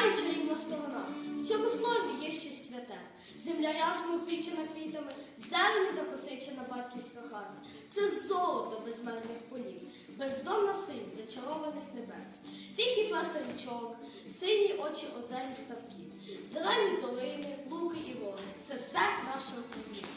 Земля чарівна сторона. В цьому слові є щось святе. Земля ясно квічена квітами, зелені закосичена батьківська хата. Це золото безмежних полів, бездомна синь зачарованих небес, тихі плеса річок, сині очі озері ставки, зелені долини, луки і воги Це все наше Україна.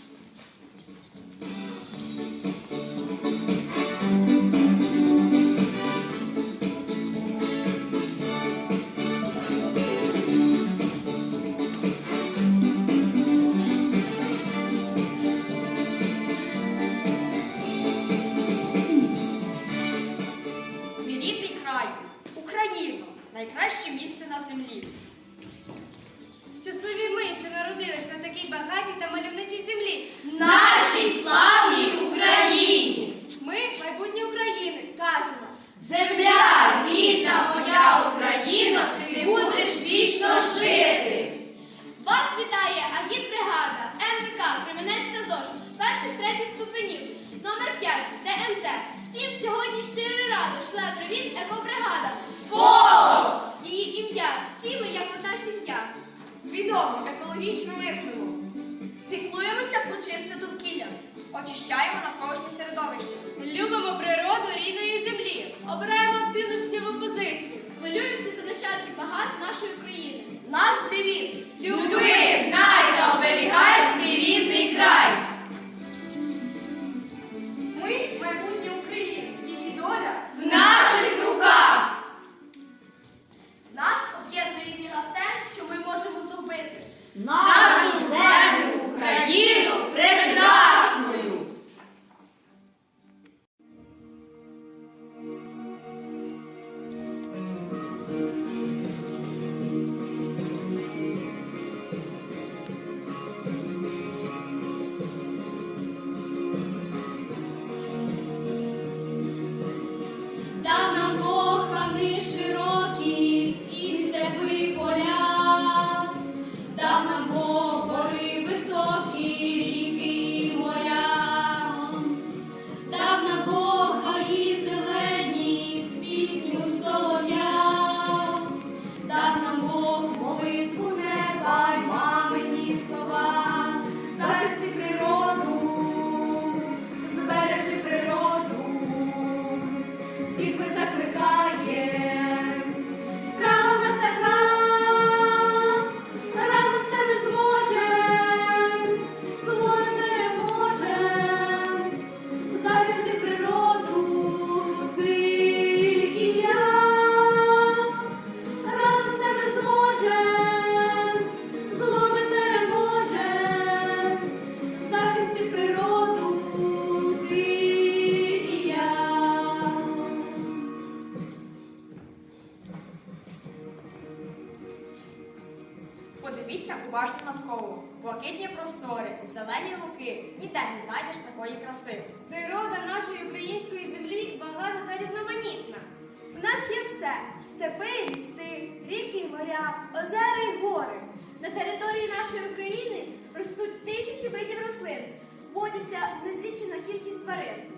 5 Всім сьогодні щиро радо шле привіт екобригада. Сполох! Її ім'я, всі ми як одна сім'я. Свідомо, екологічно мислимо. Піклуємося про чисте довкілля. Очищаємо навколишнє середовище. Любимо природу рідної землі. Обираємо активну життєву позицію. Хвилюємося за нащадків багатств нашої України. Подивіться уважно навколо. Блакитні простори, зелені луки. Ніде не знайдеш такої краси. Природа нашої української землі багата та різноманітна. У нас є все: степи, і ліси, ріки, і моря, озера і гори. На території нашої України ростуть тисячі видів рослин, водяться незлічена кількість тварин.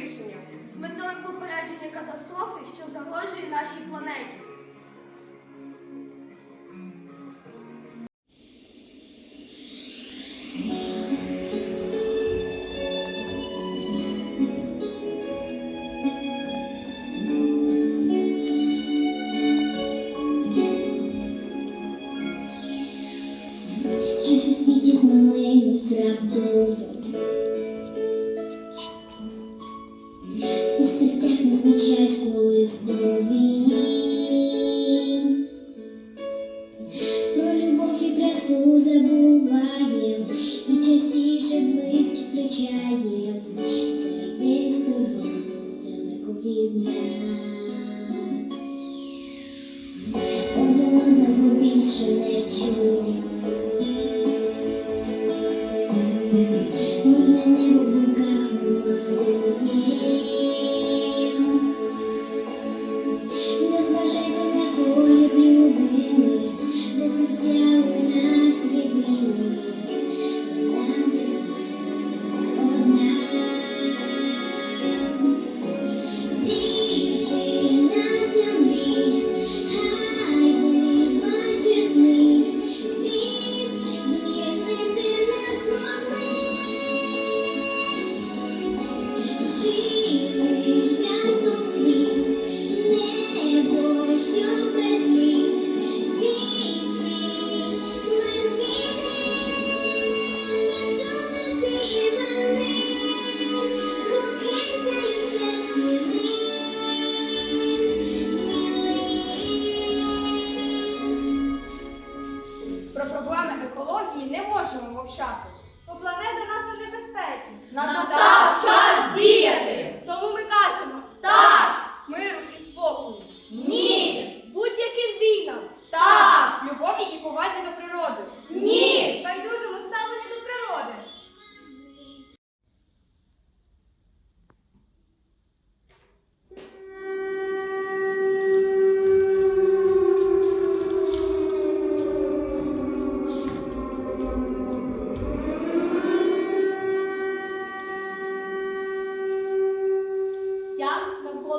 Вирішення. З метою попередження катастрофи, що загрожує нашій планеті. Щось у світі змінилось раптово.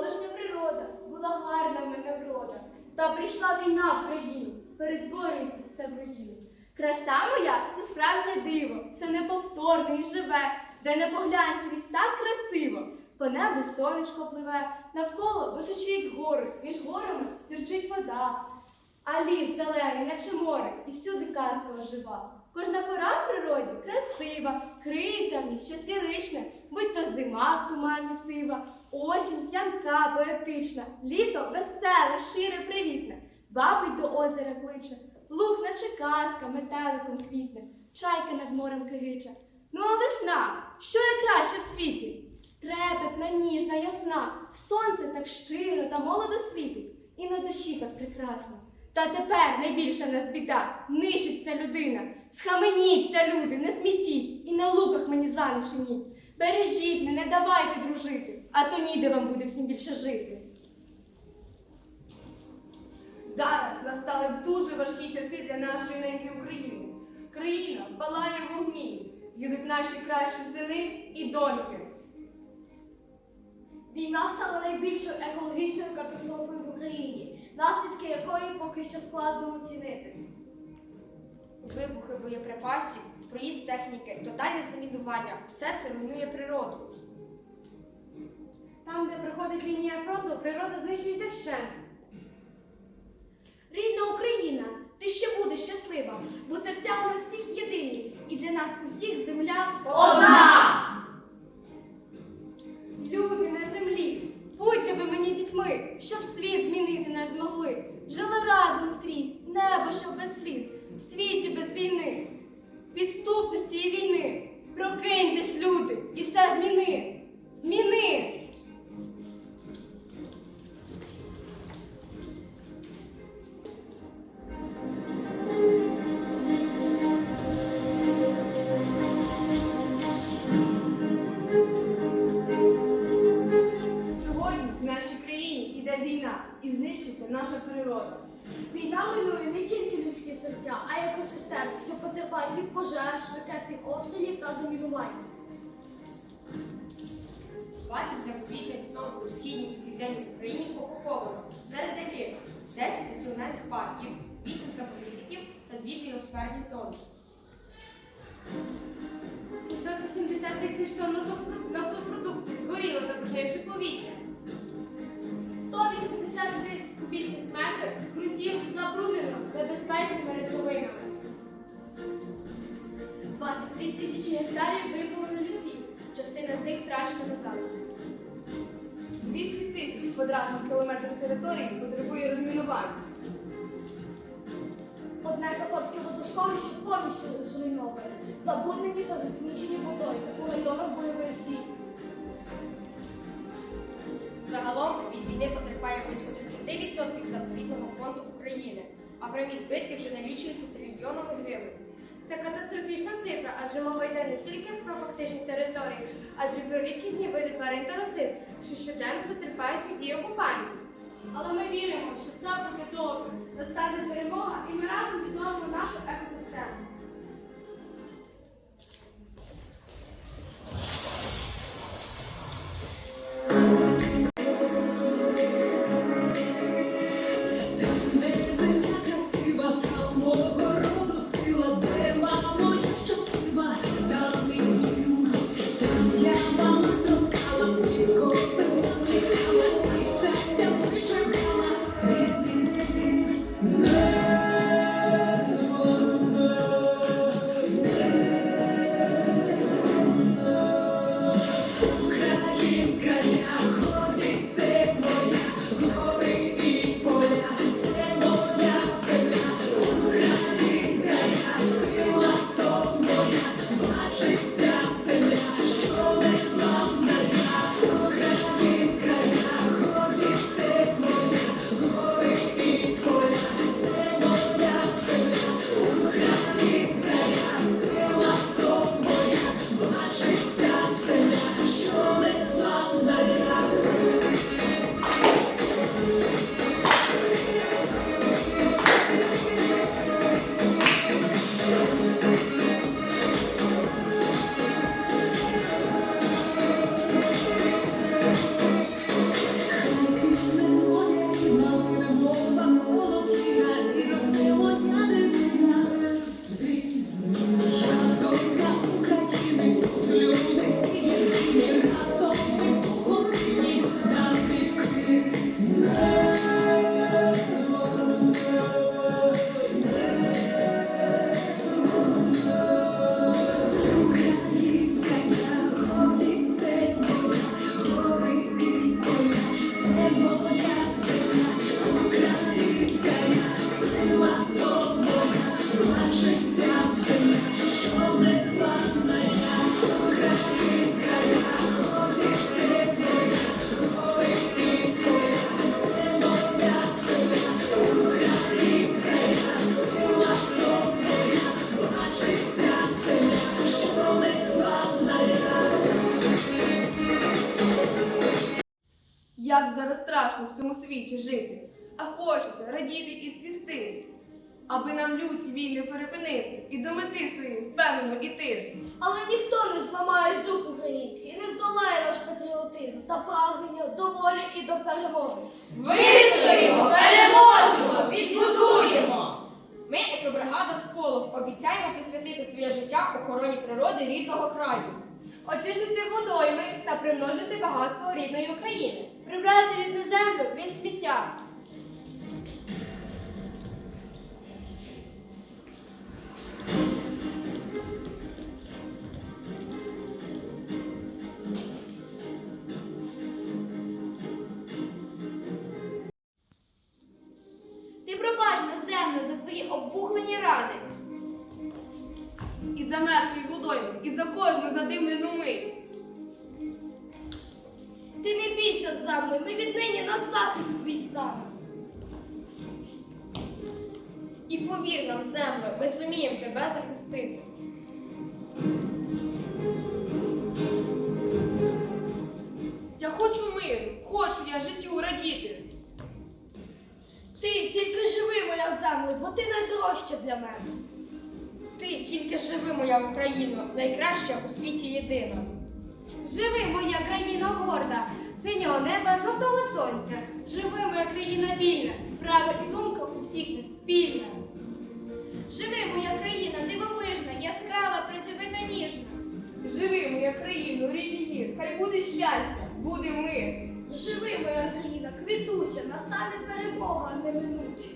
Як навколишня природа була гарна в мене врода. Та прийшла війна в країну, перетворюється все в руїну. Краса моя це справжнє диво, все неповторне і живе, де не поглянь скрізь так красиво. По небу сонечко пливе, навколо височують гори, між горами тірчить вода. А ліс зелений, наче море, і всюди казка жива. Кожна пора в природі красива, криється в ній щось ліричне, будь то зима в тумані сива, осінь п'янка, поетична, літо веселе, шире, привітне, бабить до озера кличе, луг наче казка, метеликом квітне, чайка над морем кирича. Ну а весна, що є краще в світі? Трепетна, ніжна, ясна, сонце так щиро та молодо світить, і на душі так прекрасно. Та тепер найбільша нас біда, нищиться людина. Схаменіться, люди, не смітіть, і на луках мені зла не. Бережіть мене, давайте дружити, а то ніде вам буде всім більше жити. Зараз настали дуже важкі часи для нашої неньки України. Країна палає в вогні, їдуть наші кращі сини і доньки. Війна стала найбільшою екологічною катастрофою в Україні, наслідки якої поки що складно оцінити. Вибухи боєприпасів, проїзд техніки, тотальне замінування все це руйнує природу. Там, де проходить лінія фронту, природа знищується вщент. Рідна Україна, ти ще будеш щаслива, бо серця у нас всіх єдині, і для нас усіх земля Одна! Серця, а й екосистеми, що потерпають від пожеж, ракетних обстрілів та замінувань. 20 заповідних зон у східній і південній Україні окуповано, серед яких 10 національних парків, 8 заповідників та 2 біосферні зони. 680 тисяч тонн нафтоп- нафтопродуктів згоріло, забруднивши повітря. 183 кубічних метри ґрунтів забруднено небезпечними речовинами. 23 тисячі гектарів випалено лісів. Частина з них втрачена назавжди. 200 тисяч квадратних кілометрів території потребує розмінування. Одне Каховське водосховище повністю зруйноване, забруднені та засмічені водою у районах бойових дій. Загалом війни потерпає близько 30% заповідного фонду України, а прямі збитки вже налічуються трильйонами гривень. Це катастрофічна цифра, адже мова йде не тільки про фактичні території, адже про рідкісні види тварин та рослин, що щоденно потерпають від дій окупантів. Але ми віримо, що все буде добре, настане перемога, і ми разом відновимо нашу екосистему. Страшно в цьому світі жити, а хочеться радіти і свісти, аби нам люті війни перепинити і до мети своєї впевнено іти. Але ніхто не зламає дух український, не здолає наш патріотизм та прагнення до волі і до перемоги. Вистоїмо, переможемо, відбудуємо! Ми, екобригада Сполох, обіцяємо присвятити своє життя охороні природи рідного краю. Очистити водойми та примножити багатство рідної України. Прибрати рідну землю від сміття. Ти пробач на за твої обвуглені рани. І за мертвий водойми, і за кожну задимлену мить. Ти не бійся за мною, ми віднині на захист твій станемо. І повір нам, землю, ми зуміємо тебе захистити. Я хочу миру, хочу я життю радіти. Ти тільки живи, моя земле, бо ти найдорожча для мене. Ти тільки живи, моя Україна, найкраща у світі єдина. Живи, моя країна горда, синього неба, жовтого сонця. Живи, моя країна вільна, справа і думка у всіх не спільна. Живи, моя країна дивовижна, яскрава, працьовита ніжна. Живи, моя країна, рідний мір, хай буде щастя, буде мир. Живи, моя країна, квітуча, настане перемога неминуча.